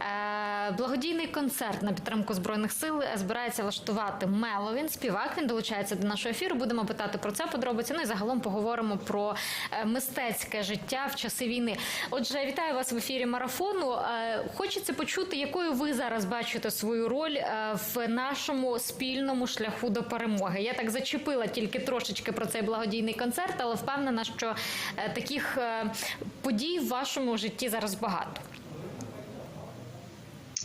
Е, Благодійний концерт на підтримку збройних сил збирається влаштувати Меловін. Співак він долучається до нашого ефіру. Будемо питати про це подробиці. Ну і загалом поговоримо про е, мистецьке життя в часи війни. Отже, вітаю вас в ефірі марафону. Е, Хочеться почути, якою ви зараз бачите свою роль в нашому спільному шляху до перемоги. Я так зачепила тільки трошечки про цей благодійний концерт, але впевнена, що таких подій в вашому житті зараз багато.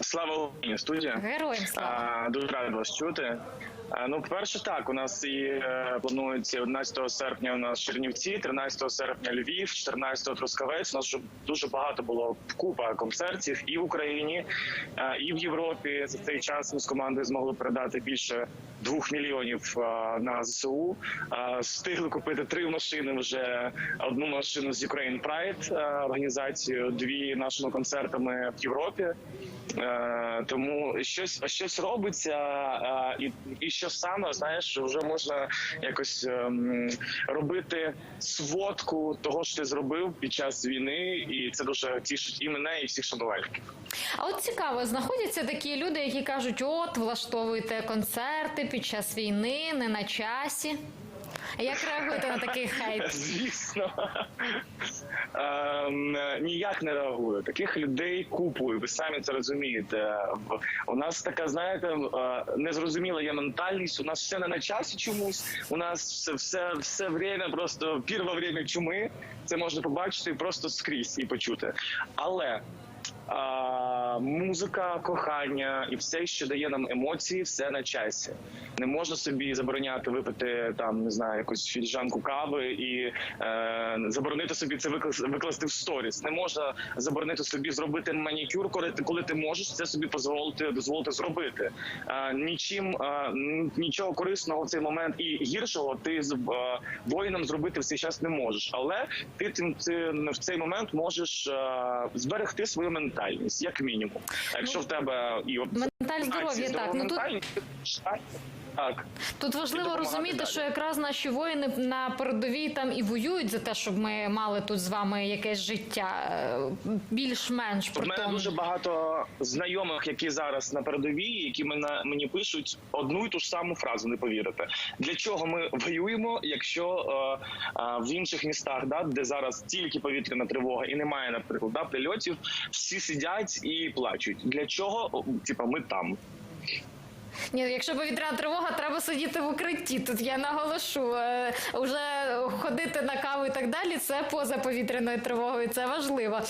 Слава Україні, студія. Героям слава. А, дуже радий вас чути. А, ну, перше, так, у нас і е, планується 11 серпня у нас Чернівці, 13 серпня Львів, 14 Трускавець. У нас дуже багато було купа концертів і в Україні, е, і в Європі. За цей час ми з командою змогли передати більше двох мільйонів е, на ЗСУ. Е, Встигли купити три машини вже одну машину з Ukraine Pride е, організацією, дві нашими концертами в Європі. Е, тому щось щось робиться, е, і, і що саме знаєш, вже можна якось ем, робити сводку того, що ти зробив під час війни, і це дуже тішить і мене, і всіх шанувальників. А от цікаво, знаходяться такі люди, які кажуть: от влаштовуєте концерти під час війни, не на часі. Як реагуєте на такий хейт? Звісно, Ем, ніяк не реагує. Таких людей купую. Ви самі це розумієте. У нас така, знаєте, е, незрозуміла є ментальність. У нас все не на часі чомусь. У нас все, все, все время просто пірве время чуми. Це можна побачити просто скрізь і почути. Але музика, кохання і все, що дає нам емоції, все на часі. Не можна собі забороняти випити там, не знаю, якусь філіжанку кави і е, заборонити собі це викласти в сторіс. Не можна заборонити собі зробити манікюр, коли ти, коли ти можеш це собі дозволити, дозволити зробити. Е, нічим е, нічого корисного в цей момент і гіршого ти з е, воїном зробити в цей час не можеш. Але ти тим ти в цей момент можеш е, зберегти свою ментальність, як мінімум. А Якщо в тебе і Менталь здоров'я, так. Ну тут так. Тут важливо розуміти, далі. що якраз наші воїни на передовій там і воюють за те, щоб ми мали тут з вами якесь життя е, більш-менш У мене дуже багато знайомих, які зараз на передовій, які мене мені пишуть одну і ту ж саму фразу. Не повірите, для чого ми воюємо, якщо е, е, в інших містах, да, де зараз тільки повітряна тривога і немає, наприклад, да, прильотів, всі сидять і плачуть. Для чого? Типа, ми там. Ні, якщо повітряна тривога, треба сидіти в укритті. Тут я наголошу. Е, Уже ходити на каву і так далі. Це поза повітряною тривогою. Це важливо.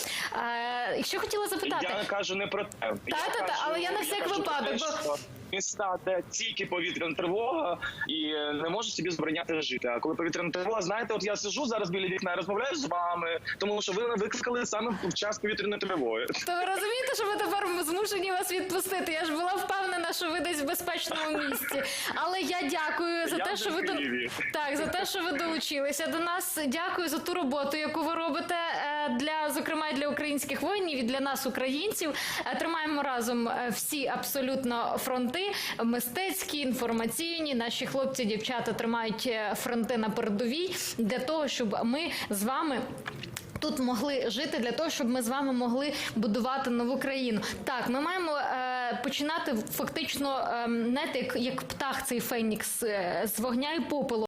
Що хотіла запитати? Я кажу не про те. Та-та-та, але я на всяк випадок, бо- Міста, де тільки повітряна тривога, і не можуть собі забороняти жити. А коли повітряна тривога, знаєте, от я сижу зараз біля вікна, розмовляю з вами, тому що ви викликали саме в час повітряної тривоги. То ви розумієте, що ми тепер змушені вас відпустити? Я ж була впевнена, що ви десь в безпечному місці. Але я дякую за Я те, що ви до так за те, що ви долучилися до нас. Дякую за ту роботу, яку ви робите е, для зокрема для українських воїнів і для нас, українців. Е, Тримаємо разом е, всі абсолютно фронти мистецькі, інформаційні. Наші хлопці, дівчата тримають е, фронти на передовій для того, щоб ми з вами. Тут могли жити для того, щоб ми з вами могли будувати нову країну. Так, ми маємо е, починати фактично, е, знаєте, як, як птах цей фенікс е, з вогня і попелу.